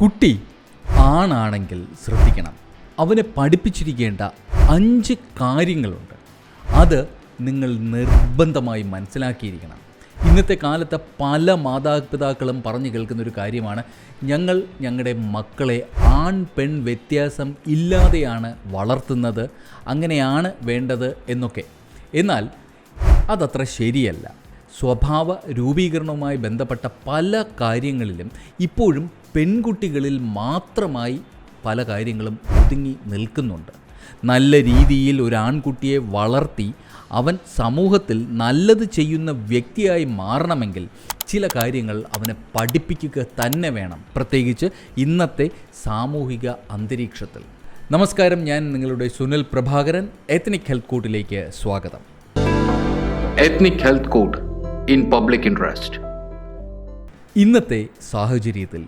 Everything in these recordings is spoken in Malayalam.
കുട്ടി ആണാണെങ്കിൽ ശ്രദ്ധിക്കണം. അവനെ പഠിപ്പിച്ചിരിക്കേണ്ട അഞ്ച് കാര്യങ്ങളുണ്ട്. അത് നിങ്ങൾ നിർബന്ധമായി മനസ്സിലാക്കിയിരിക്കണം. ഇന്നത്തെ കാലത്ത് പല മാതാപിതാക്കളും പറഞ്ഞു കേൾക്കുന്ന ഒരു കാര്യമാണ് ഞങ്ങൾ ഞങ്ങളുടെ മക്കളെ ആൺ പെൺ വ്യത്യാസം ഇല്ലാതെയാണ് വളർത്തുന്നത് അങ്ങനെയാണ് വേണ്ടത് എന്നൊക്കെ. എന്നാൽ അതത്ര ശരിയല്ല. സ്വഭാവ രൂപീകരണവുമായി ബന്ധപ്പെട്ട പല കാര്യങ്ങളിലും ഇപ്പോഴും പെൺകുട്ടികളിൽ മാത്രമായി പല കാര്യങ്ങളും ഒതുങ്ങി നിൽക്കുന്നുണ്ട്. നല്ല രീതിയിൽ ഒരു ആൺകുട്ടിയെ വളർത്തി അവൻ സമൂഹത്തിൽ നല്ലത് ചെയ്യുന്ന വ്യക്തിയായി മാറണമെങ്കിൽ ചില കാര്യങ്ങൾ അവനെ പഠിപ്പിക്കുക തന്നെ വേണം. പ്രത്യേകിച്ച് ഇന്നത്തെ സാമൂഹിക അന്തരീക്ഷത്തിൽ. നമസ്കാരം ഞാൻ നിങ്ങളുടെ സുനിൽ പ്രഭാകരൻ എത്നിക് ഹെൽത്ത് കോട്ടിലേക്ക് സ്വാഗതം. Ethnic health Code in public interest ഇന്നത്തെ സാഹചര്യത്തിൽ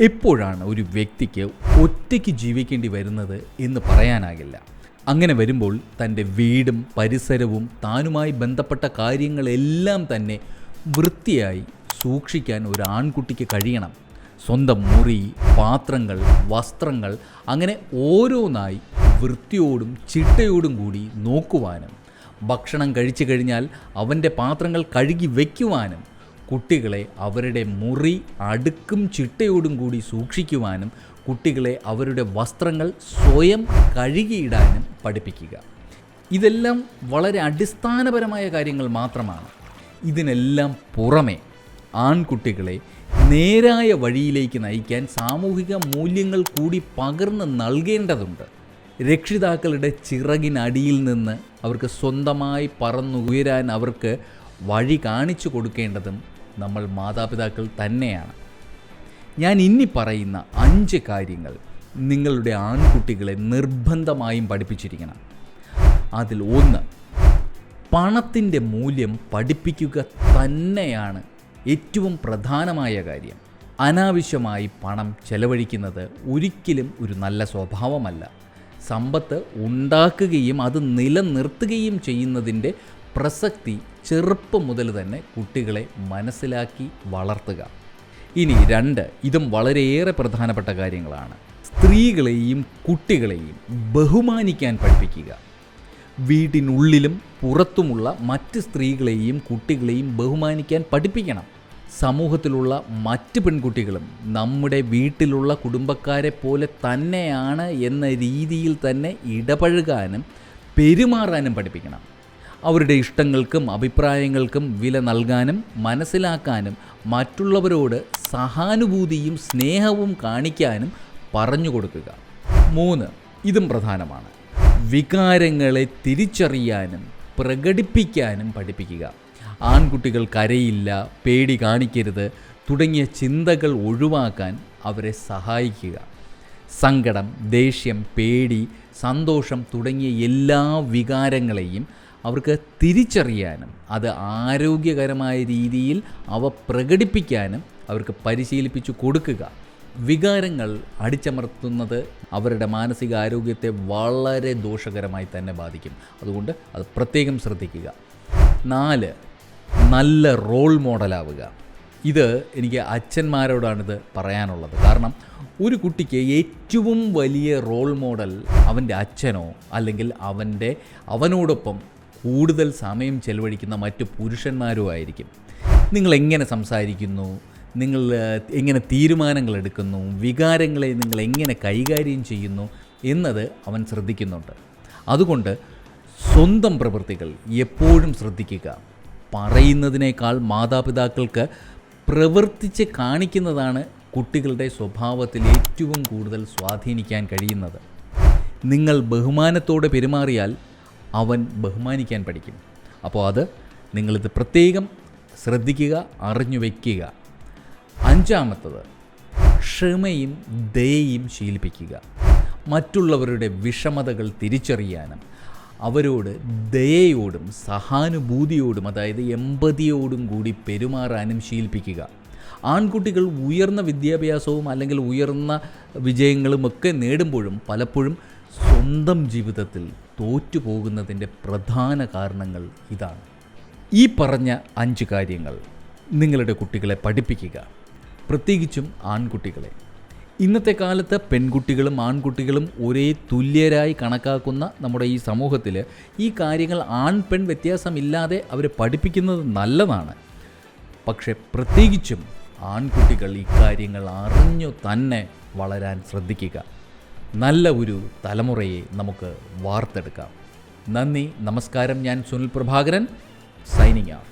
എപ്പോഴാണ് ഒരു വ്യക്തിക്ക് ഒറ്റയ്ക്ക് ജീവിക്കേണ്ടി വരുന്നത് എന്ന് പറയാനാകില്ല. അങ്ങനെ വരുമ്പോൾ തന്റെ വീടും പരിസരവും താനുമായി ബന്ധപ്പെട്ട കാര്യങ്ങളെല്ലാം തന്നെ വൃത്തിയായി സൂക്ഷിക്കാൻ ഒരു ആൺകുട്ടിക്ക് കഴിയണം. സ്വന്തം മുറി പാത്രങ്ങൾ വസ്ത്രങ്ങൾ അങ്ങനെ ഓരോന്നായി വൃത്തിയോടും ചിട്ടയോടും കൂടി നോക്കുവാനും ഭക്ഷണം കഴിച്ചു കഴിഞ്ഞാൽ അവന്റെ പാത്രങ്ങൾ കഴുകി വയ്ക്കുവാനും കുട്ടികളെ അവരുടെ മുറി അടുക്കും ചിട്ടയോടും കൂടി സൂക്ഷിക്കുവാനും കുട്ടികളെ അവരുടെ വസ്ത്രങ്ങൾ സ്വയം കഴുകിയിടാനും പഠിപ്പിക്കുക. ഇതെല്ലാം വളരെ അടിസ്ഥാനപരമായ കാര്യങ്ങൾ മാത്രമാണ്. ഇതിനെല്ലാം പുറമെ ആൺകുട്ടികളെ നേരായ വഴിയിലേക്ക് നയിക്കാൻ സാമൂഹിക മൂല്യങ്ങൾ കൂടി പകർന്ന് നൽകേണ്ടതുണ്ട്. രക്ഷിതാക്കളുടെ ചിറകിനടിയിൽ നിന്ന് അവർക്ക് സ്വന്തമായി പറന്നുയരാൻ അവർക്ക് വഴി കാണിച്ചു കൊടുക്കേണ്ടതും നമ്മൾ മാതാപിതാക്കൾ തന്നെയാണ്. ഞാൻ ഇനി പറയുന്ന അഞ്ച് കാര്യങ്ങൾ നിങ്ങളുടെ ആൺകുട്ടികളെ നിർബന്ധമായും പഠിപ്പിച്ചിരിക്കണം. അതിൽ ഒന്ന് പണത്തിന്റെ മൂല്യം പഠിപ്പിക്കുക തന്നെയാണ് ഏറ്റവും പ്രധാനമായ കാര്യം. അനാവശ്യമായി പണം ചെലവഴിക്കുന്നത് ഒരിക്കലും ഒരു നല്ല സ്വഭാവമല്ല. സമ്പത്ത് ഉണ്ടാക്കുകയും അത് നിലനിർത്തുകയും ചെയ്യുന്നതിന്റെ പ്രസക്തി ചെറുപ്പം മുതൽ തന്നെ കുട്ടികളെ മനസ്സിലാക്കി വളർത്തുക. ഇനി രണ്ട് ഇതും വളരെയേറെ പ്രധാനപ്പെട്ട കാര്യങ്ങളാണ്. സ്ത്രീകളെയും കുട്ടികളെയും ബഹുമാനിക്കാൻ പഠിപ്പിക്കുക. വീട്ടിനുള്ളിലും പുറത്തുമുള്ള മറ്റ് സ്ത്രീകളെയും കുട്ടികളെയും ബഹുമാനിക്കാൻ പഠിപ്പിക്കണം. സമൂഹത്തിലുള്ള മറ്റ് പെൺകുട്ടികളും നമ്മുടെ വീട്ടിലുള്ള കുടുംബക്കാരെ പോലെ തന്നെയാണ് എന്ന രീതിയിൽ തന്നെ ഇടപഴകാനും പെരുമാറാനും പഠിപ്പിക്കണം. അവരുടെ ഇഷ്ടങ്ങൾക്കും അഭിപ്രായങ്ങൾക്കും വില നൽകാനും മനസ്സിലാക്കാനും മറ്റുള്ളവരോട് സഹാനുഭൂതിയും സ്നേഹവും കാണിക്കാനും പറഞ്ഞു കൊടുക്കുക. മൂന്ന് ഇതും പ്രധാനമാണ്. വികാരങ്ങളെ തിരിച്ചറിയാനും പ്രകടിപ്പിക്കാനും പഠിപ്പിക്കുക. ആൺകുട്ടികൾ കരയില്ല പേടി കാണിക്കരുത് തുടങ്ങിയ ചിന്തകൾ ഒഴിവാക്കാൻ അവരെ സഹായിക്കുക. സങ്കടം ദേഷ്യം പേടി സന്തോഷം തുടങ്ങിയ എല്ലാ വികാരങ്ങളെയും അവർക്ക് തിരിച്ചറിയാനും അത് ആരോഗ്യകരമായ രീതിയിൽ അവ പ്രകടിപ്പിക്കാനും അവർക്ക് പരിശീലിപ്പിച്ചു കൊടുക്കുക. വികാരങ്ങൾ അടിച്ചമർത്തുന്നത് അവരുടെ മാനസികാരോഗ്യത്തെ വളരെ ദോഷകരമായി തന്നെ ബാധിക്കും. അതുകൊണ്ട് അത് പ്രത്യേകം ശ്രദ്ധിക്കുക. നാല് നല്ല റോൾ മോഡലാവുക ഇത് എനിക്ക് അച്ഛന്മാരോടാണിത് പറയാനുള്ളത്. കാരണം ഒരു കുട്ടിക്ക് ഏറ്റവും വലിയ റോൾ മോഡൽ അവന്റെ അച്ഛനോ അല്ലെങ്കിൽ അവന്റെ അവനോടൊപ്പം കൂടുതൽ സമയം ചെലവഴിക്കുന്ന മറ്റു പുരുഷന്മാരോ ആയിരിക്കും. നിങ്ങൾ എങ്ങനെ സംസാരിക്കുന്നു? നിങ്ങൾ എങ്ങനെ തീരുമാനങ്ങൾ എടുക്കുന്നു? വികാരങ്ങളെ നിങ്ങൾ എങ്ങനെ കൈകാര്യം ചെയ്യുന്നു? എന്നത് അവൻ ശ്രദ്ധിക്കുന്നുണ്ട്. അതുകൊണ്ട് സ്വന്തം പ്രവൃത്തികൾ എപ്പോഴും ശ്രദ്ധിക്കുക. പറയുന്നതിനേക്കാൾ മാതാപിതാക്കൾക്ക് പ്രവർത്തിച്ച് കാണിക്കുന്നതാണ് കുട്ടികളുടെ സ്വഭാവത്തിൽ ഏറ്റവും കൂടുതൽ സ്വാധീനിക്കാൻ കഴിയുന്നത്. നിങ്ങൾ ബഹുമാനത്തോടെ പെരുമാറിയാൽ അവൻ ബഹുമാനിക്കാൻ പഠിക്കും. അപ്പോൾ അത് നിങ്ങളിത് പ്രത്യേകം ശ്രദ്ധിക്കുക അറിഞ്ഞു വയ്ക്കുക അഞ്ചാമത്തത് ക്ഷമയും ദയയും ശീലിപ്പിക്കുക. മറ്റുള്ളവരുടെ വിഷമതകൾ തിരിച്ചറിയാനും അവരോട് ദയയോടും സഹാനുഭൂതിയോടും അതായത് എമ്പതിയോടും കൂടി പെരുമാറാനും ശീലിപ്പിക്കുക. ആൺകുട്ടികൾ ഉയർന്ന വിദ്യാഭ്യാസവും അല്ലെങ്കിൽ ഉയർന്ന വിജയങ്ങളും ഒക്കെ നേടുമ്പോഴും പലപ്പോഴും സ്വന്തം ജീവിതത്തിൽ തോറ്റുപോകുന്നതിന്റെ പ്രധാന കാരണങ്ങൾ ഇതാണ്. ഈ പറഞ്ഞ അഞ്ച് കാര്യങ്ങൾ നിങ്ങളുടെ കുട്ടികളെ പഠിപ്പിക്കുക. പ്രത്യേകിച്ചും ആൺകുട്ടികളെ. ഇന്നത്തെ കാലത്ത് പെൺകുട്ടികളും ആൺകുട്ടികളും ഒരേ തുല്യരായി കണക്കാക്കുന്ന നമ്മുടെ ഈ സമൂഹത്തിൽ ഈ കാര്യങ്ങൾ ആൺ പെൺ വ്യത്യാസമില്ലാതെ അവരെ പഠിപ്പിക്കുന്നത് നല്ലതാണ്. പക്ഷേ പ്രത്യേകിച്ചും ആൺകുട്ടികൾ ഈ കാര്യങ്ങൾ അറിഞ്ഞു തന്നെ വളരാൻ ശ്രദ്ധിക്കുക. നല്ല ഒരു തലമുറയെ നമുക്ക് വാർത്തെടുക്കാം. നന്ദി നമസ്കാരം. ഞാൻ സുനിൽ പ്രഭാകരൻ. Signing off.